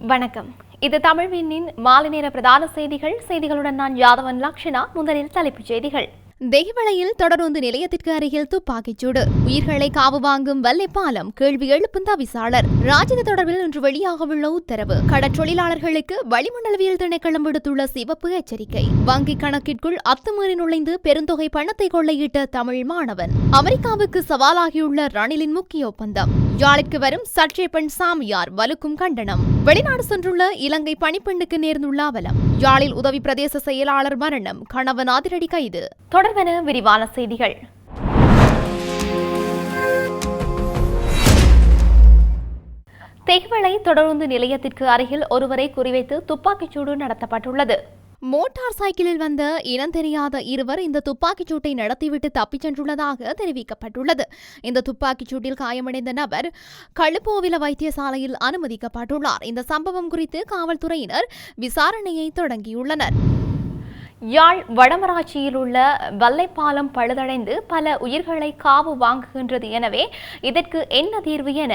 வணக்கம். இது தமிழ்வினின் மாலை நேர பிரதான செய்திகள். செய்திகளுடன் நான் யாதவன் லக்ஷனா. முதலில் தலைப்புச் செய்திகள். தெய்வளையில் தொடருந்து நிலையத்திற்கு அருகில் துப்பாக்கிச்சூடு. உயிர்களை காவு வாங்கும் வல்லைப்பாலம் கேள்வி எழுப்பும் தவிசாளர். ராஜித தொடர்பில் இன்று வெளியாகவுள்ள உத்தரவு கடற்றொழிலாளர்களுக்கு வளிமண்டலவியல் திணைக்களம் விடுத்துள்ள சிவப்பு எச்சரிக்கை. வங்கிக் கணக்கிற்குள் அத்துமீறி நுழைந்து பெருந்தொகை பணத்தை கொள்ளையிட்ட தமிழ் மாணவன். அமெரிக்காவுக்கு சவாலாகியுள்ள ரணிலின் முக்கிய ஒப்பந்தம். யாழிற்கு வரும் சற்றேப்பன் சாமியார் வலுக்கும் கண்டனம். வெளிநாடு சென்றுள்ள இலங்கை பணிப்பெண்ணுக்கு நேர்ந்துள்ள அவலம். யாழில் உதவி பிரதேச செயலாளர் மரணம். கணவன் அதிரடி கைது. தொடர்பென விரிவான செய்திகள். தெஹ்வளை தொடருந்து நிலையத்திற்கு அருகில் ஒருவரை குறிவைத்து துப்பாக்கிச்சூடு நடத்தப்பட்டுள்ளது. மோட்டார் சைக்கிளில் வந்த இனம் தெரியாத இருவர் இந்த துப்பாக்கிச் சூட்டை நடத்திவிட்டு தப்பிச் சென்றுள்ளதாக தெரிவிக்கப்பட்டுள்ளது. இந்த துப்பாக்கிச் சூட்டில் காயமடைந்த நபர் களுப்போவில வைத்தியசாலையில் அனுமதிக்கப்பட்டுள்ளார். இந்த சம்பவம் குறித்து காவல்துறையினர் விசாரணையை தொடங்கியுள்ளனர். யாழ் வடமராட்சியில் உள்ள வல்லைப்பாலம் பழுதடைந்து பல உயிர்களை காவு வாங்குகின்றது. எனவே இதற்கு என்ன தீர்வு என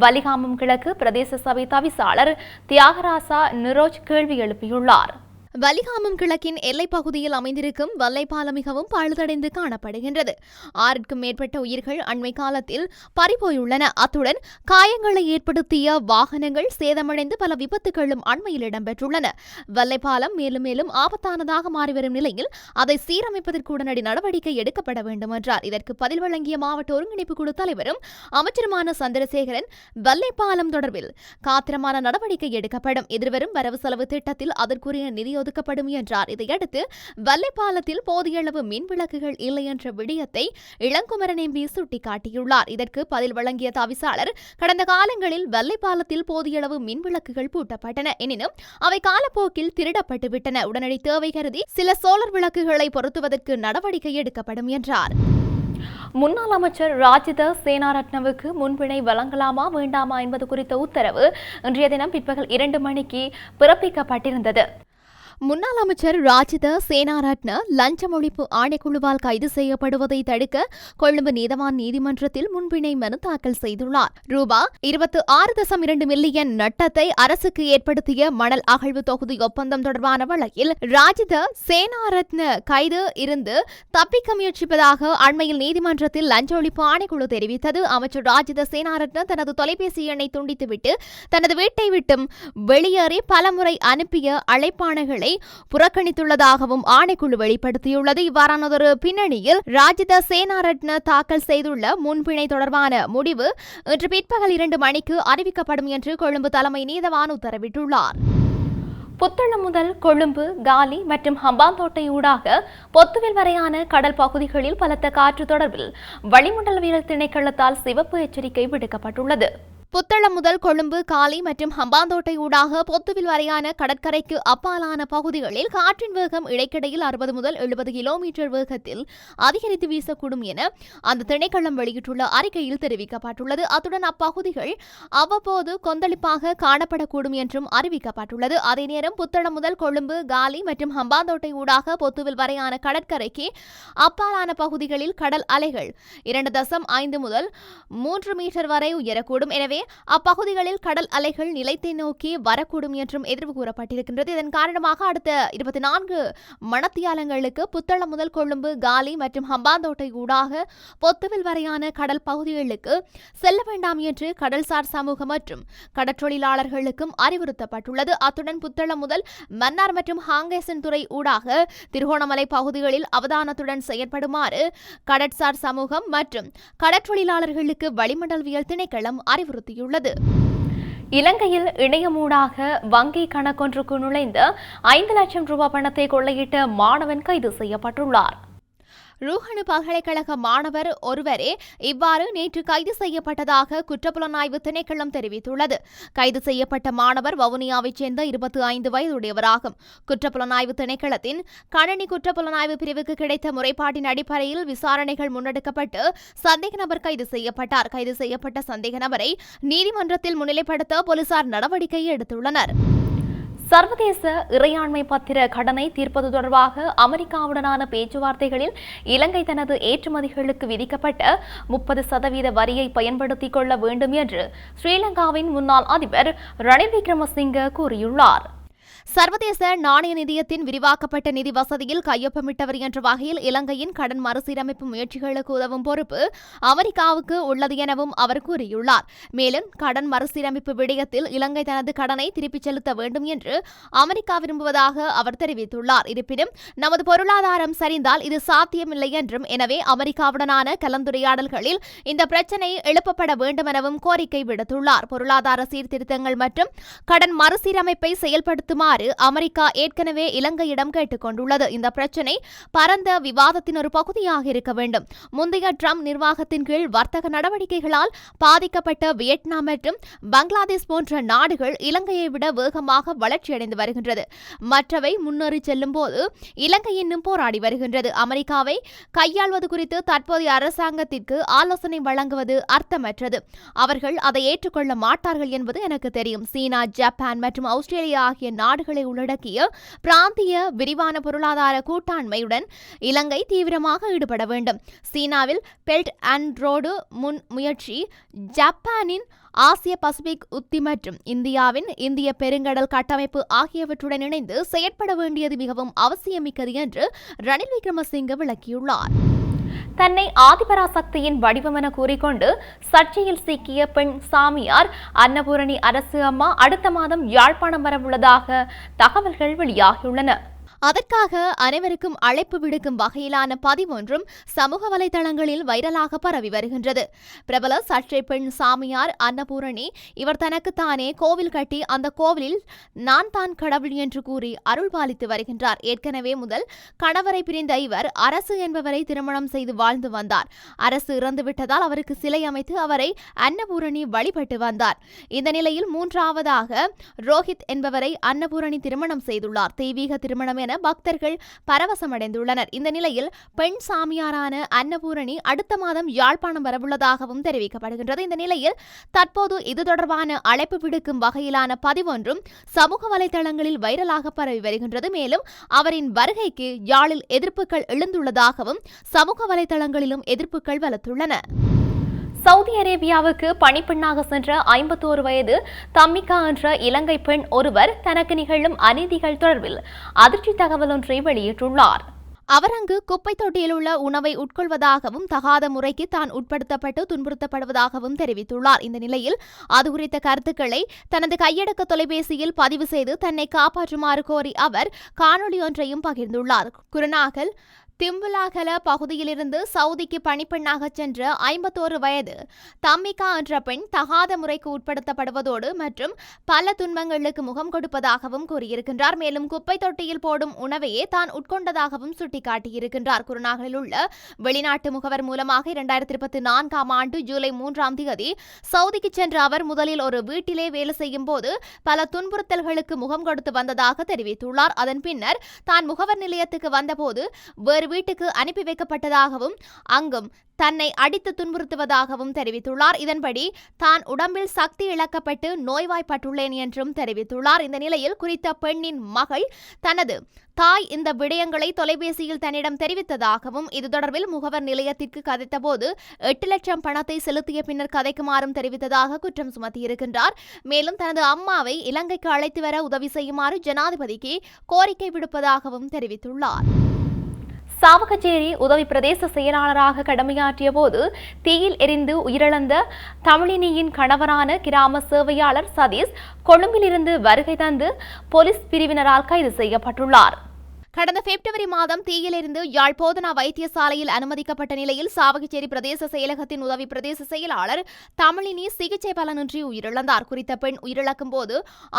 வலிகாமம் கிழக்கு பிரதேச சபை தவிசாளர் தியாகராசா நிரோஜ் கேள்வி எழுப்பியுள்ளார். வலிகாமம் கிழக்கின் எல்லைப் பகுதியில் அமைந்திருக்கும் வல்லைப்பாலம் மிகவும் பழுதடைந்து காணப்படுகின்றது. ஆறுக்கும் மேற்பட்ட உயிர்கள் அண்மை காலத்தில் பறிபோயுள்ளன. அத்துடன் காயங்களை ஏற்படுத்திய வாகனங்கள் சேதமடைந்து பல விபத்துகளும் அண்மையில் இடம்பெற்றுள்ளன. வல்லைப்பாலம் மேலும் மேலும் ஆபத்தானதாக மாறிவரும் நிலையில் அதை சீரமைப்பதற்கு உடனடி நடவடிக்கை எடுக்கப்பட வேண்டும் என்றார் இதற்கு பதில் வழங்கிய மாவட்ட ஒருங்கிணைப்பு குழு தலைவரும் அமைச்சருமான சந்திரசேகரன் வல்லைப்பாலம் தொடர்பில் காத்திரமான நடவடிக்கை எடுக்கப்படும். எதிர்வரும் வரவு செலவு திட்டத்தில் அதற்குரிய நிதி ஒதுக்கப்படும் என்றார். இதையடுத்து வல்லைப்பாலத்தில் போதிய அளவு மின் விளக்குகள் இல்லை என்ற விடயத்தை இளங்குமரன் எம்பி சுட்டிக்காட்டியுள்ளார். இதற்கு பதில் வழங்கிய தவிசாளர் கடந்த காலங்களில் வல்லைப்பாலத்தில் போதிய அளவு மின் விளக்குகள் பூட்டப்பட்டன. எனினும் அவை காலப்போக்கில் திருடப்பட்டுவிட்டன உடனடி தேவை கருதி சில சோலார் விளக்குகளை பொருத்துவதற்கு நடவடிக்கை எடுக்கப்படும் என்றார். முன்னாள் அமைச்சர் ராஜித சேனாரத்னவுக்கு முன்பிணை வழங்கலாமா வேண்டாமா என்பது குறித்த உத்தரவு இன்றைய தினம் பிற்பகல் இரண்டு மணிக்கு பிறப்பிக்கப்பட்டிருந்தது. முன்னாள் அமைச்சர் ராஜித சேனாரட்ன லஞ்சம் ஒழிப்பு ஆணைக்குழுவால் கைது செய்யப்படுவதை தடுக்க கொழும்பு நீதவான் நீதிமன்றத்தில் முன்பிணை மனு தாக்கல் செய்துள்ளார். ரூபா இருபத்து ஆறு தசம் இரண்டு மில்லியன் நட்டத்தை அரசுக்கு ஏற்படுத்திய மணல் அகழ்வு தொகுதி ஒப்பந்தம் தொடர்பான வழக்கில் ராஜித சேனாரத்ன கைது இருந்து தப்பிக்க முயற்சிப்பதாக அண்மையில் நீதிமன்றத்தில் லஞ்ச ஒழிப்பு ஆணைக்குழு தெரிவித்தது. அமைச்சர் ராஜித சேனாரத்ன தனது தொலைபேசி எண்ணை துண்டித்துவிட்டு தனது வீட்டை விட்டும் வெளியேறி பலமுறை அனுப்பிய அழைப்பாணைகளை புறக்கணித்துள்ளதாகவும் ஆணைக்குழு வெளிப்படுத்தியுள்ளது. இவ்வாறானதொரு பின்னணியில் ராஜித சேனாரட்ன தாக்கல் செய்துள்ள முன்பிணை தொடர்பான முடிவு இன்று பிற்பகல் இரண்டு மணிக்கு அறிவிக்கப்படும் என்று கொழும்பு தலைமை நீதவான் உத்தரவிட்டுள்ளார். புத்தளம் முதல் கொழும்பு காலி மற்றும் ஹம்பாந்தோட்டை ஊடாக பொத்துவில் வரையான கடல் பகுதிகளில் பலத்த காற்று தொடர்பில் வளிமண்டலவியல் திணைக்களத்தால் சிவப்பு எச்சரிக்கை விடுக்கப்பட்டுள்ளது. புத்தளம் முதல் கொழும்பு காலி மற்றும் ஹம்பாந்தோட்டை ஊடாக பொத்துவில் வரையான கடற்கரைக்கு அப்பாலான பகுதிகளில் காற்றின் வேகம் இடைக்கிடையில் அறுபது முதல் எழுபது கிலோமீட்டர் வேகத்தில் அதிகரித்து வீசக்கூடும் என அந்த திணைக்களம் வெளியிட்டுள்ள அறிக்கையில் தெரிவிக்கப்பட்டுள்ளது. அத்துடன் அப்பகுதிகள் அவ்வப்போது கொந்தளிப்பாக காணப்படக்கூடும் என்றும் அறிவிக்கப்பட்டுள்ளது. அதே நேரம் புத்தளம் முதல் கொழும்பு காலி மற்றும் ஹம்பாந்தோட்டை ஊடாக பொத்துவில் வரையான கடற்கரைக்கு அப்பாலான பகுதிகளில் கடல் அலைகள் இரண்டு தசம் ஐந்து முதல் மூன்று மீட்டர் வரை உயரக்கூடும். எனவே அப்பகுதிகளில் கடல் அலைகள் நிலைத்தை நோக்கி வரக்கூடும் என்றும் எதிர்வு கூறப்பட்டிருக்கின்றது. இதன் காரணமாக அடுத்த இருபத்தி நான்கு மணத்தியாலங்களுக்கு புத்தளம் முதல் கொழும்பு காலி மற்றும் ஹம்பாந்தோட்டை ஊடாக பொத்துவில் வரையான கடல் பகுதிகளுக்கு செல்ல வேண்டாம் என்று கடல்சார் சமூகம் மற்றும் கடற்றொழிலாளர்களுக்கும் அறிவுறுத்தப்பட்டுள்ளது. அத்துடன் புத்தளம் முதல் மன்னார் மற்றும் ஹாங்கேசன் துறை ஊடாக திருகோணமலை பகுதிகளில் அவதானத்துடன் செயற்படுமாறு கடற்சார் சமூகம் மற்றும் கடற்றொழிலாளர்களுக்கு வளிமண்டலவியல் திணைக்களம் அறிவுறுத்தி அறிவுறுத்தியுள்ளது இலங்கையில் இணையமூடாக வங்கி கணக்கொன்றுக்கு நுழைந்த ஐந்து லட்சம் ரூபாய் பணத்தை கொள்ளையிட்ட மாணவன் கைது செய்யப்பட்டுள்ளார். ரூஹனு பல்கலைக்கழக மாணவர் ஒருவரே இவ்வாறு நேற்று கைது செய்யப்பட்டதாக குற்றப்புலனாய்வு திணைக்களம் தெரிவித்துள்ளது. கைது செய்யப்பட்ட மாணவர் வவுனியாவைச் சேர்ந்த இருபத்தி ஐந்து வயதுடையவராகும். குற்றப்புலனாய்வு திணைக்களத்தின் கணனி குற்றப்புலனாய்வு பிரிவுக்கு கிடைத்த முறைப்பாட்டின் அடிப்படையில் விசாரணைகள் முன்னெடுக்கப்பட்டு சந்தேக நபர் கைது செய்யப்பட்டார். கைது செய்யப்பட்ட சந்தேக நபரை நீதிமன்றத்தில் முன்னிலைப்படுத்த போலீசார் நடவடிக்கை எடுத்துள்ளனர். சர்வதேச இறையாண்மை பத்திர கடனை தீர்ப்பது தொடர்பாக அமெரிக்காவுடனான பேச்சுவார்த்தைகளில் இலங்கை தனது ஏற்றுமதிகளுக்கு விதிக்கப்பட்ட முப்பது சதவீத வரியை பயன்படுத்திக் கொள்ள வேண்டும் என்று ஸ்ரீலங்காவின் முன்னாள் அதிபர் ரணில் விக்ரமசிங்க கூறியுள்ளார். சர்வதேச நாணய நிதியத்தின் விரிவாக்கப்பட்ட நிதி வசதியில் கையொப்பமிட்டவர் என்ற வகையில் இலங்கையின் கடன் மறுசீரமைப்பு முயற்சிகளுக்கு உதவும் பொறுப்பு அமெரிக்காவுக்கு உள்ளது எனவும் அவர் கூறியுள்ளார். மேலும் கடன் மறுசீரமைப்பு விடயத்தில் இலங்கை தனது கடனை திருப்பிச் செலுத்த வேண்டும் என்று அமெரிக்கா விரும்புவதாக அவர் தெரிவித்துள்ளார். இருப்பினும் நமது பொருளாதாரம் சரிந்தால் இது சாத்தியமில்லை என்றும் எனவே அமெரிக்காவுடனான கலந்துரையாடல்களில் இந்த பிரச்சினை எழுப்பப்பட வேண்டும் எனவும் கோரிக்கை விடுத்துள்ளார். பொருளாதார சீர்திருத்தங்கள் மற்றும் கடன் மறுசீரமைப்பை செயல்படுத்துமாறு செய்யுமாறு அமெரிக்கா ஏற்கனவே இலங்கையிடம் கேட்டுக் கொண்டுள்ளது இந்த பிரச்சினை பரந்த விவாதத்தின் ஒரு பகுதியாக இருக்க வேண்டும். முந்தைய ட்ரம்ப் நிர்வாகத்தின் கீழ் வர்த்தக நடவடிக்கைகளால் பாதிக்கப்பட்ட வியட்நாம் மற்றும் பங்களாதேஷ் போன்ற நாடுகள் இலங்கையை விட வேகமாக வளர்ச்சியடைந்து வருகின்றது. மற்றவை முன்னேறி செல்லும் போது இலங்கை இன்னும் போராடி வருகின்றது. அமெரிக்காவை கையாள்வது குறித்து தற்போதைய அரசாங்கத்திற்கு ஆலோசனை வழங்குவது அர்த்தமற்றது. அவர்கள் அதை ஏற்றுக்கொள்ள மாட்டார்கள் என்பது எனக்கு தெரியும். சீனா ஜப்பான் மற்றும் ஆஸ்திரேலியா ஆகிய நாடுகள் உள்ளடக்கிய பிராந்திய விரிவான பொருளாதார கூட்டாண்மையுடன் இலங்கை தீவிரமாக ஈடுபட வேண்டும். சீனாவில் பெல்ட் அண்ட் ரோடு முன் முயற்சி ஜப்பானின் ஆசிய பசிபிக் உத்தி மற்றும் இந்தியாவின் இந்திய பெருங்கடல் கட்டமைப்பு ஆகியவற்றுடன் இணைந்து செயற்பட வேண்டியது மிகவும் அவசியமிக்கது என்று ரணில் விக்ரமசிங்க விளக்கியுள்ளார். தன்னை ஆதிபராசக்தியின் வடிவம் என கூறிக்கொண்டு சர்ச்சையில் சிக்கிய பெண் சாமியார் அன்னபூரணி அரசு அம்மா அடுத்த மாதம் யாழ்ப்பாணம் வரவுள்ளதாக தகவல்கள் வெளியாகியுள்ளன. அதற்காக அனைவருக்கும் அழைப்பு விடுக்கும் வகையிலான பதிவொன்றும் சமூக வலைதளங்களில் வைரலாக பரவி வருகின்றது. பிரபல சர்ச்சை பெண் சாமியார் அன்னபூரணி இவர் தனக்குத்தானே கோவில் கட்டி அந்த கோவிலில் நான் தான் கடவுள் என்று கூறி அருள் பாலித்து வருகின்றார். ஏற்கனவே முதல் கணவரை பிரிந்த இவர் அரசு என்பவரை திருமணம் செய்து வாழ்ந்து வந்தார். அரசு இறந்துவிட்டதால் அவருக்கு சிலை அமைத்து அவரை அன்னபூரணி வழிபட்டு வந்தார். இந்த நிலையில் மூன்றாவதாக ரோஹித் என்பவரை அன்னபூரணி திருமணம் செய்துள்ளார். தெய்வீக திருமணம் என பக்தர்கள் பரவசமடைந்துள்ளனர். இந்த நிலையில் பெண் சாமியாரான அன்னபூரணி அடுத்த மாதம் யாழ்ப்பாணம் வரவுள்ளதாகவும் தெரிவிக்கப்படுகின்றது. இந்த நிலையில் தற்போது இது தொடர்பான அழைப்பு விடுக்கும் வகையிலான பதிவொன்றும் சமூக வலைதளங்களில் வைரலாக பரவி வருகின்றது. மேலும் அவரின் வருகைக்கு யாழில் எதிர்ப்புகள் எழுந்துள்ளதாகவும் சமூக வலைதளங்களிலும் எதிர்ப்புகள் வலுத்துள்ளன சவுதி அரேபியாவுக்கு பணிப்பெண்ணாக சென்ற ஐம்பத்தோரு வயது தம்மிகா என்ற இலங்கை பெண் ஒருவர் தனக்கு நிகழும் அநீதிகள் தொடர்பில் அதிர்ச்சி தகவல் ஒன்றை வெளியிட்டுள்ளார். அவர் அங்கு குப்பை தொட்டியில் உள்ள உணவை உட்கொள்வதாகவும் தகாத முறைக்கு தான் உட்படுத்தப்பட்டு துன்புறுத்தப்படுவதாகவும் தெரிவித்துள்ளார். இந்த நிலையில் அது குறித்த கருத்துக்களை தனது கையடக்க தொலைபேசியில் பதிவு செய்து தன்னை காப்பாற்றுமாறு கோரி அவர் காணொலி ஒன்றையும் பகிர்ந்துள்ளார். குருநாகல் திம்புலாகல பகுதியிலிருந்து சவுதிக்கு பணிப்பெண்ணாக சென்ற ஐம்பத்தோரு வயது தம்மிகா என்ற பெண் தகாத முறைக்கு உட்படுத்தப்படுவதோடு மற்றும் பல துன்பங்களுக்கு முகம் கொடுப்பதாகவும் கூறியிருக்கின்றார். மேலும் குப்பை தொட்டியில் போடும் உணவையே தான் உட்கொண்டதாகவும் சுட்டிக்காட்டியிருக்கின்றார். குருநாகலில் உள்ள வெளிநாட்டு முகவர் மூலமாக இரண்டாயிரத்தி இருபத்தி நான்காம் ஆண்டு ஜூலை மூன்றாம் தேதி சவுதிக்கு சென்ற அவர் முதலில் ஒரு வீட்டிலே வேலை செய்யும் போது பல துன்புறுத்தல்களுக்கு முகம் கொடுத்து வந்ததாக தெரிவித்துள்ளார். அதன் பின்னர் தான் முகவர் நிலையத்துக்கு வந்தபோது வேறு வீட்டுக்கு அனுப்பி வைக்கப்பட்டதாகவும் அங்கும் தன்னை அடித்து துன்புறுத்துவதாகவும் தெரிவித்துள்ளார். இதன்படி தான் உடம்பில் சக்தி இழக்கப்பட்டு நோய்வாய்ப்பட்டுள்ளேன் என்றும் தெரிவித்துள்ளார். இந்த நிலையில் குறித்த பெண்ணின் மகள் தனது தாய் இந்த விடயங்களை தொலைபேசியில் தன்னிடம் தெரிவித்ததாகவும் இது தொடர்பில் முகவர் நிலையத்திற்கு கதைத்தபோது எட்டு லட்சம் பணத்தை செலுத்திய பின்னர் கதைக்குமாறும் தெரிவித்ததாக குற்றம் சுமத்தியிருக்கின்றார். மேலும் தனது அம்மாவை இலங்கைக்கு அழைத்து வர உதவி செய்யுமாறு ஜனாதிபதிக்கு கோரிக்கை விடுப்பதாகவும் தெரிவித்துள்ளார். சாவகச்சேரி உதவி பிரதேச செயலாளராக கடமையாற்றிய போது தீயில் எரிந்து உயிரிழந்த தமிழினியின் கணவரான கிராம சேவையாளர் சதீஷ் கொழும்பிலிருந்து வருகை தந்து போலீஸ் பிரிவினரால் கைது செய்யப்பட்டுள்ளார். கடந்த பிப்ரவரி மாதம் தீயிலிருந்து யாழ் போதனா வைத்தியசாலையில் அனுமதிக்கப்பட்ட நிலையில் சாவகச்சேரி பிரதேச செயலகத்தின் உதவி பிரதேச செயலாளர் தமிழினி சிகிச்சை பலனின்றி உயிரிழந்தார். குறித்த பெண் உயிரிழக்கும் போது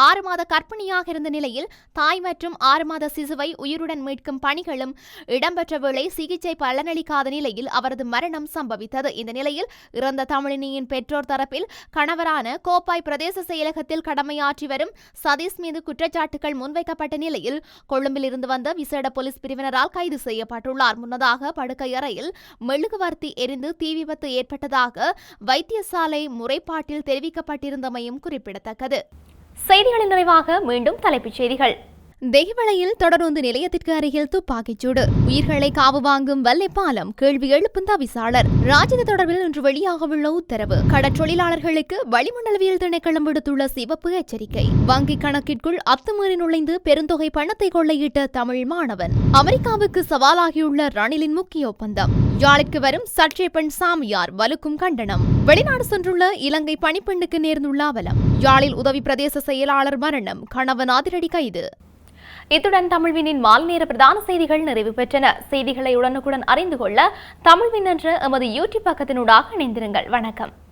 ஆறு மாத கர்ப்பிணியாக இருந்த நிலையில் தாய் மற்றும் ஆறு மாத சிசுவை உயிருடன் மீட்கும் பணிகளும் இடம்பெற்ற வேளை சிகிச்சை பலனளிக்காத நிலையில் அவரது மரணம் சம்பவித்தது. இந்த நிலையில் இறந்த தமிழினியின் பெற்றோர் தரப்பில் கணவரான கோப்பாய் பிரதேச செயலகத்தில் கடமையாற்றி வரும் சதீஷ் மீது குற்றச்சாட்டுகள் முன்வைக்கப்பட்ட நிலையில் கொழும்பில் இருந்து வந்த விசேட போலீஸ் பிரிவினரால் கைது செய்யப்பட்டுள்ளார். முன்னதாக படுக்கை அறையில் மெழுகுவர்த்தி எரிந்து தீ விபத்து ஏற்பட்டதாக வைத்தியசாலை முறைப்பாட்டில் தெரிவிக்கப்பட்டிருந்தமையும் குறிப்பிடத்தக்கது. செய்திகளின் நிறைவாக மீண்டும் தலைப்புச் செய்திகள். தெய்வளையில் தொடர்ந்து நிலையத்திற்கு அருகில் துப்பாக்கிச்சூடு உயிர்களை காவு வாங்கும் வல்லைப்பாலம் கேள்வி எழுப்பும் தவிசாளர் ராஜ்யத தொடர்பில் இன்று வெளியாகவுள்ள உத்தரவு. கடற்றொழிலாளர்களுக்கு வளிமண்டலவியல் திணைக்களம் விடுத்துள்ள சிவப்பு எச்சரிக்கை. வங்கி கணக்கிற்குள் அத்துமீறி நுழைந்து பெருந்தொகை பணத்தை கொள்ளையிட்ட தமிழ் மாணவன். அமெரிக்காவுக்கு சவாலாகியுள்ள ரணிலின் முக்கிய ஒப்பந்தம். யாழிற்கு வரும் சற்றே பெண் சாமியார் வலுக்கும் கண்டனம். வெளிநாடு சென்றுள்ள இலங்கை பணிப்பெண்ணுக்கு நேர்ந்துள்ள அவலம். யாழில் உதவி பிரதேச செயலாளர் மரணம். கணவன் அதிரடி கைது. இத்துடன் தமிழ்வினின் மால் நேர பிரதான செய்திகள் நிறைவு பெற்றன. செய்திகளை உடனுக்குடன் அறிந்து கொள்ள தமிழ்வின் என்ற எமது யூடியூப் பக்கத்தினூடாக இணைந்திருங்கள். வணக்கம்.